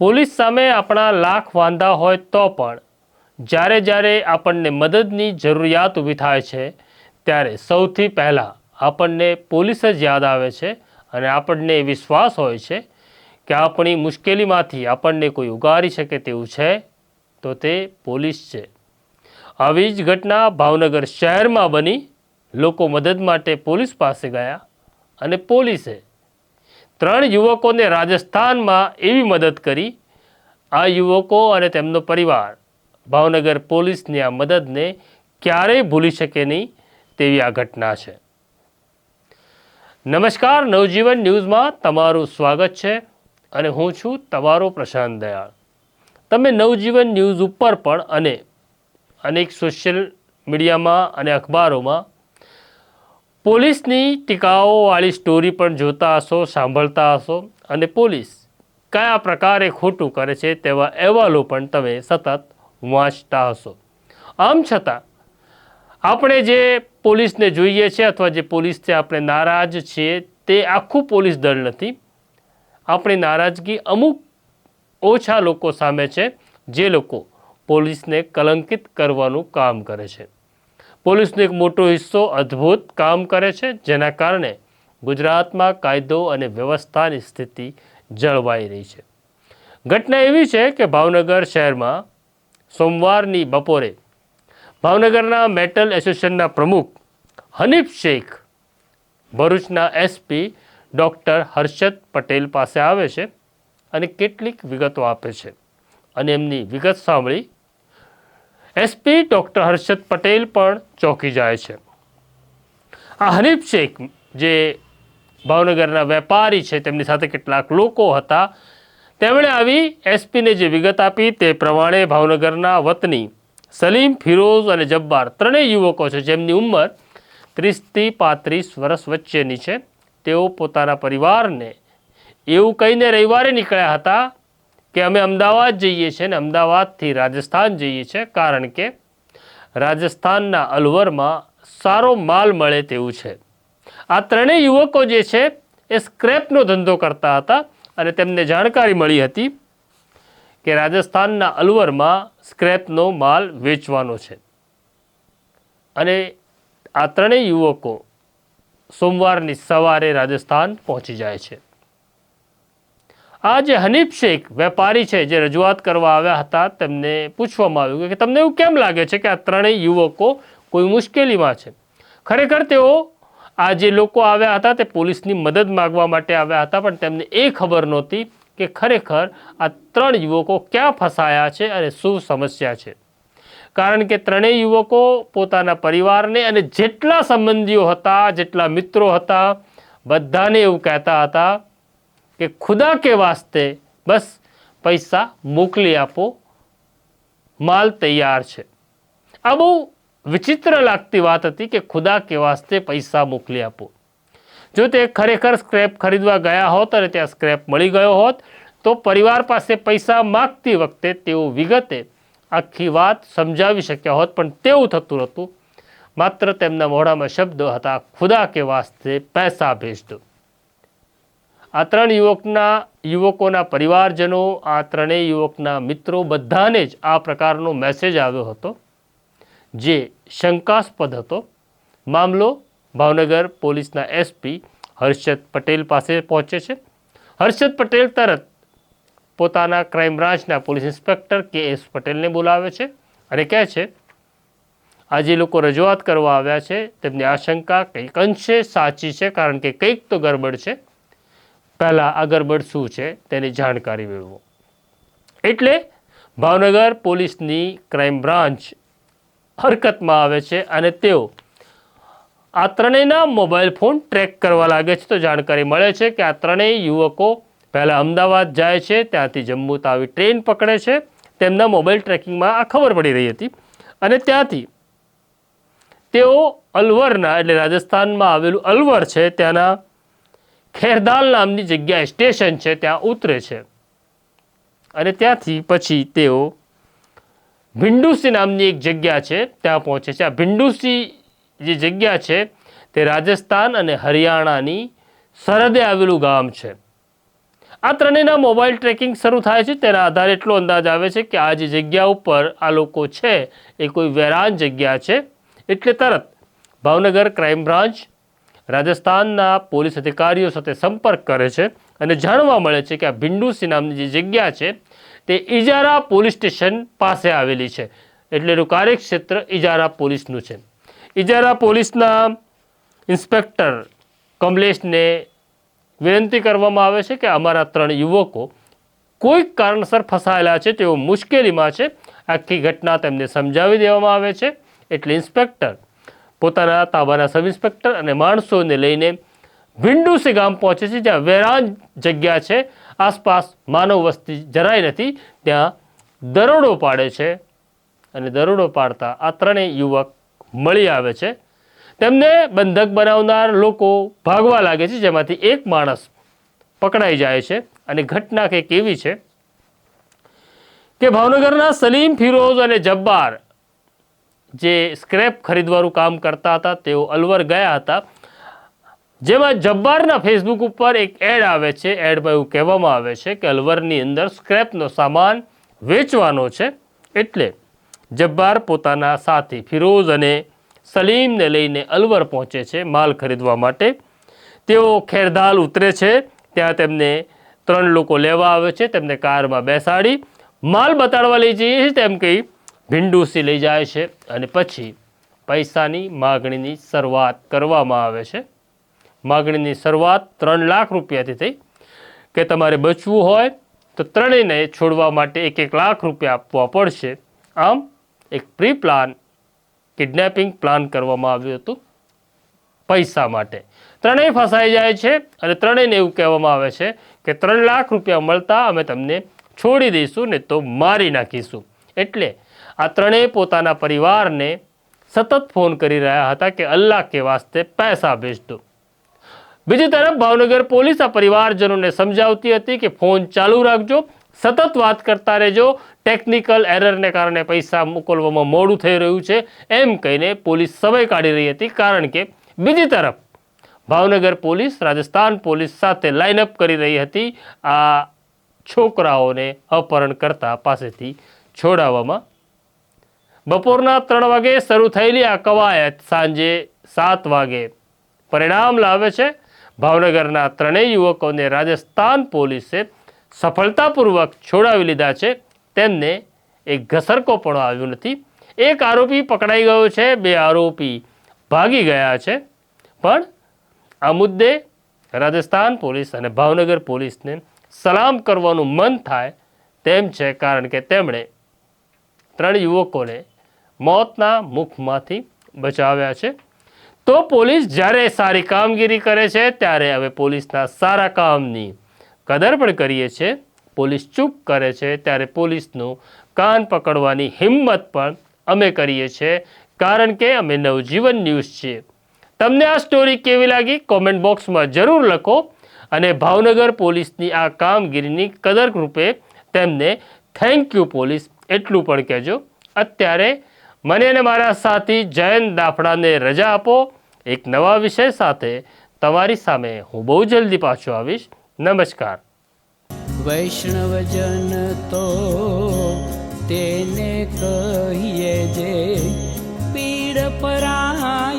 Police સામે આપણા લાખ વાંધા હોય તો પણ જ્યારે જ્યારે આપણને મદદની જરૂરિયાત ઊભી થાય છે, ત્યારે સૌથી પહેલાં આપણને પોલીસ જ યાદ આવે છે અને આપણને વિશ્વાસ હોય છે કે આપણી મુશ્કેલીમાંથી આપણને કોઈ ઉગારી શકે તેવું છે, તો તે પોલીસ છે. આવી જ ઘટના ભાવનગર શહેરમાં બની. લોકો મદદ માટે પોલીસ પાસે ગયા અને પોલીસે ત્રણ યુવકોને રાજસ્થાનમાં એવી મદદ કરી. આ યુવકો અને તેમનો પરિવાર ભાવનગર પોલીસની આ મદદને ક્યારેય ભૂલી શકે નહીં તેવી આ ઘટના છે. નમસ્કાર, નવજીવન ન્યૂઝમાં તમારું સ્વાગત છે અને હું છું તમારો પ્રશાંત દયાળ. તમે નવજીવન ન્યૂઝ ઉપર પણ અને અનેક સોશિયલ મીડિયામાં અને અખબારોમાં પોલીસની ટીકાઓવાળી સ્ટોરી પણ જોતા હશો, સાંભળતા હશો. અને પોલીસ કયા પ્રકારે ખોટું કરે છે તેવા અહેવાલો પણ તમે સતત વાંચતા હશો. આમ છતાં, આપણે જે પોલીસને જોઈએ છે અથવા જે પોલીસથી આપણે નારાજ છીએ તે આખું પોલીસ દળ નથી. આપણી નારાજગી અમુક ઓછા લોકો સામે છે, જે લોકો પોલીસને કલંકિત કરવાનું કામ કરે છે. પોલીસનો એક મોટો હિસ્સો અદ્ભુત કામ કરે છે, જેના કારણે ગુજરાતમાં કાયદો અને વ્યવસ્થાની સ્થિતિ જળવાઈ રહી છે. ઘટના એવી છે કે ભાવનગર શહેરમાં સોમવારની બપોરે ભાવનગરના મેટલ એસોસિએશનના પ્રમુખ હનીફ શેખ, ભરૂચના એસપી ડૉક્ટર હર્ષદ પટેલ પાસે આવે છે અને કેટલીક વિગતો આપે છે અને એમની વિગત સાંભળી એસપી ડૉક્ટર હર્ષદ પટેલ પણ ચોંકી જાય છે. આ હનીફ શેખ જે ભાવનગરના વેપારી છે, તેમની સાથે કેટલાક લોકો હતા, તેમણે આવી એસપીને જે વિગત આપી તે પ્રમાણે ભાવનગરના વતની સલીમ, ફિરોઝ અને જબ્બાર ત્રણેય યુવકો છે, જેમની ઉંમર ત્રીસથી પાંત્રીસ વર્ષ વચ્ચેની છે. તેઓ પોતાના પરિવારને એવું કહીને રવિવારે નીકળ્યા હતા કે અમે અમદાવાદ જઈએ છીએ ને અમદાવાદથી રાજસ્થાન જઈએ છીએ, કારણ કે રાજસ્થાનના અલવરમાં સારો માલ મળે તેવું છે. આ ત્રણેય યુવકો જે છે, એ સ્ક્રેપનો ધંધો કરતા હતા અને તેમને જાણકારી મળી હતી કે રાજસ્થાનના અલવરમાં સ્ક્રેપનો માલ વેચવાનો છે. અને આ ત્રણેય યુવકો સોમવારની સવારે રાજસ્થાન પહોંચી જાય છે. આ જે હનીફ શેખ વેપારી છે જે રજૂઆત કરવા આવ્યા હતા, તેમને પૂછવામાં આવ્યું કે તમને એવું કેમ લાગે છે કે આ ત્રણેય યુવકો કોઈ મુશ્કેલીમાં છે? ખરેખર તેઓ આ જે લોકો આવ્યા હતા તે પોલીસની મદદ માગવા માટે આવ્યા હતા, પણ તેમને એ ખબર નહોતી કે ખરેખર આ ત્રણ યુવકો ક્યાં ફસાયા છે અને શું સમસ્યા છે. કારણ કે ત્રણેય યુવકો પોતાના પરિવારને અને જેટલા સંબંધીઓ હતા, જેટલા મિત્રો હતા, બધાને એવું કહેતા હતા કે ખુદા કે વાસ્તે બસ પૈસા મોકલી આપો, માલ તૈયાર છે. આ બહુ વિચિત્ર લાગતી વાત હતી કે ખુદા કે વાસ્તે પૈસા મોકલી આપો. જો તે ખરેખર સ્ક્રેપ ખરીદવા ગયા હોત અને ત્યાં સ્ક્રેપ મળી ગયો હોત, તો પરિવાર પાસે પૈસા માગતી વખતે તેઓ વિગતે આખી વાત સમજાવી શક્યા હોત, પણ તેવું થતું નહોતું. માત્ર તેમના મોઢામાં શબ્દો હતા, ખુદા કે વાસ્તે પૈસા ભેજ દો. આ ત્રણ યુવકના, યુવકોના પરિવારજનો, આ ત્રણેય યુવકના મિત્રો બધાને જ આ પ્રકારનો મેસેજ આવ્યો હતો, જે શંકાસ્પદ હતો. મામલો ભાવનગર પોલીસના એસપી હર્ષદ પટેલ પાસે પહોંચે છે. હર્ષદ પટેલ તરત પોતાના ક્રાઇમ બ્રાન્ચના પોલીસ ઇન્સ્પેક્ટર કે એસ પટેલને બોલાવે છે અને કહે છે, આ જે લોકો રજૂઆત કરવા આવ્યા છે, તેમની આશંકા કંઈક અંશે સાચી છે, કારણ કે કંઈક તો ગરબડ છે. પહેલાં આગરબડ ગરબડ શું છે, તેની જાણકારી મેળવો. એટલે ભાવનગર પોલીસની ક્રાઇમ બ્રાન્ચ હરકતમાં આવે છે અને તેઓ આ ત્રણેયના મોબાઈલ ફોન ટ્રેક કરવા લાગે છે. તો જાણકારી મળે છે કે આ ત્રણેય યુવકો પહેલાં અમદાવાદ જાય છે, ત્યાંથી જમ્મુ તાવી ટ્રેન પકડે છે. તેમના મોબાઈલ ટ્રેકિંગમાં આ ખબર પડી રહી હતી. અને ત્યાંથી તેઓ અલવરના, એટલે રાજસ્થાનમાં આવેલું અલવર છે, ત્યાંના ખેરદાલ નામની જગ્યાએ સ્ટેશન છે, ત્યાં ઉતરે છે. અને ત્યાંથી પછી તેઓ ભિંડુસી નામની એક જગ્યા છે, ત્યાં પહોંચે છે. આ ભિંડુસી જે જગ્યા છે, તે રાજસ્થાન અને હરિયાણાની સરહદે આવેલું ગામ છે. આ ત્રણેયના મોબાઈલ ટ્રેકિંગ શરૂ થાય છે, તેના આધારે એટલો અંદાજ આવે છે કે આ જે જગ્યા ઉપર આ લોકો છે, એ કોઈ વેરાન જગ્યા છે. એટલે તરત ભાવનગર ક્રાઇમ બ્રાન્ચ રાજસ્થાનના પોલીસ અધિકારીઓ સાથે સંપર્ક કરે છે અને જાણવા મળે છે કે આ ભિંડુસી નામની જે જગ્યા છે, તે ઇજારા પોલીસ સ્ટેશન પાસે આવેલી છે. એટલે એનું કાર્યક્ષેત્ર ઇજારા પોલીસનું છે. ઇજારા પોલીસના ઇન્સ્પેક્ટર કમલેશને વિનંતી કરવામાં આવે છે કે અમારા ત્રણ યુવકો કોઈક કારણસર ફસાયેલા છે, તેઓ મુશ્કેલીમાં છે. આખી ઘટના તેમને સમજાવી દેવામાં આવે છે. એટલે ઇન્સ્પેક્ટર પોતાના તાબાના સબ ઇન્સ્પેક્ટર અને માણસોને લઈને વિંડુસી ગામ પહોંચે છે, જ્યાં વેરાન જગ્યા છે. આસપાસ માનવ વસ્તી જરાય નથી, ત્યાં દરોડો પાડે છે અને દરોડો પાડતા આ ત્રણેય યુવક મળી આવે છે. તેમને બંધક બનાવનાર લોકો ભાગવા લાગે છે, જેમાંથી એક માણસ પકડાઈ જાય છે અને ઘટના કંઈક એવી છે કે ભાવનગરના સલીમ ફિરોઝ અને જબ્બાર જે સ્ક્રેપ ખરીદવાનું કામ કરતા હતા, તેઓ અલવર ગયા હતા. જેમાં જબ્બારના ફેસબુક ઉપર એક એડ આવે છે એડમાં એવું કહેવામાં આવે છે કે અલવરની અંદર સ્ક્રેપનો સામાન વેચવાનો છે. એટલે જબ્બાર પોતાના સાથી ફિરોઝ અને સલીમને લઈને અલવર પહોંચે છે માલ ખરીદવા માટે. તેઓ ખેરદાલ ઉતરે છે, ત્યાં તેમને ત્રણ લોકો લેવા આવે છે, તેમને કારમાં બેસાડી માલ બતાડવા લઈ જઈએ તેમ કહી ભીંડુસી લઈ જાય છે અને પછી પૈસાની માગણીની શરૂઆત કરવામાં આવે છે. માગણીની શરૂઆત ત્રણ લાખ રૂપિયાથી થઈ. કે તમારે બચવું હોય તો ત્રણેયને છોડવા માટે એક એક લાખ રૂપિયા આપવા પડશે. આમ એક પ્રી પ્લાન, કિડનેપિંગ પ્લાન કરવામાં આવ્યું હતું પૈસા માટે. ત્રણેય ફસાઈ જાય છે અને ત્રણેયને એવું કહેવામાં આવે છે કે ત્રણ લાખ રૂપિયા મળતા અમે તમને છોડી દઈશું ને તો મારી નાખીશું. એટલે આ ત્રણેય પોતાના પરિવારને સતત ફોન કરી રહ્યા હતા કે અલ્લાહ કે વાસ્તે પૈસા ભેજ દો બીજી તરફ ભાવનગર પોલીસ આ પરિવારજનોને સમજાવતી હતી કે ફોન ચાલુ રાખજો, સતત વાત કરતા રહેજો, ટેકનિકલ એરરને કારણે પૈસા મોકલવામાં મોડું થઈ રહ્યું છે, એમ કહીને પોલીસ સમય કાઢી રહી હતી કારણ કે બીજી તરફ ભાવનગર પોલીસ, રાજસ્થાન પોલીસ સાથે લાઇનઅપ કરી રહી હતી આ છોકરાઓને અપહરણ કરતા પાસેથી છોડાવવામાં બપોરના ત્રણ વાગે શરૂ થયેલી આ કવાયત સાંજે સાત વાગે પરિણામ લાવે છે. ભાવનગરના ત્રણેય યુવકોને રાજસ્થાન પોલીસે સફળતાપૂર્વક છોડાવી લીધા છે. તેમને એક ઘસરકો પણ આવ્યો નથી. એક આરોપી પકડાઈ ગયો છે. બે આરોપી ભાગી ગયા છે. પણ આ મુદ્દે રાજસ્થાન પોલીસ અને ભાવનગર પોલીસને સલામ કરવાનું મન થાય તેમ છે. કારણ કે તેમણે ત્રણ યુવકોને મોતના મુખમાંથી બચાવ્યા છે. તો પોલીસ જ્યારે સારી કામગીરી કરે છે, ત્યારે હવે પોલીસના સારા કામની કદર પણ કરીએ છીએ. પોલીસ ચૂપ કરે છે, ત્યારે પોલીસનું કાન પકડવાની હિંમત પણ અમે કરીએ છીએ. કારણ કે અમે નવજીવન ન્યૂઝ છીએ. તમને આ સ્ટોરી કેવી લાગી? કોમેન્ટ બોક્સમાં જરૂર લખો અને ભાવનગર પોલીસની આ કામગીરીની કદર રૂપે તેમને થેન્ક યુ પોલીસ, એટલું પણ કહેજો. અત્યારે મને અને મારા સાથી જયંત દાફડાને રજા આપો. એક નવા વિષય સાથે તમારી સામે હું બહુ જલ્દી પાછો આવીશ. નમસ્કાર. વૈષ્ણવજન તો તેને કહીએ જે પીડ પરાય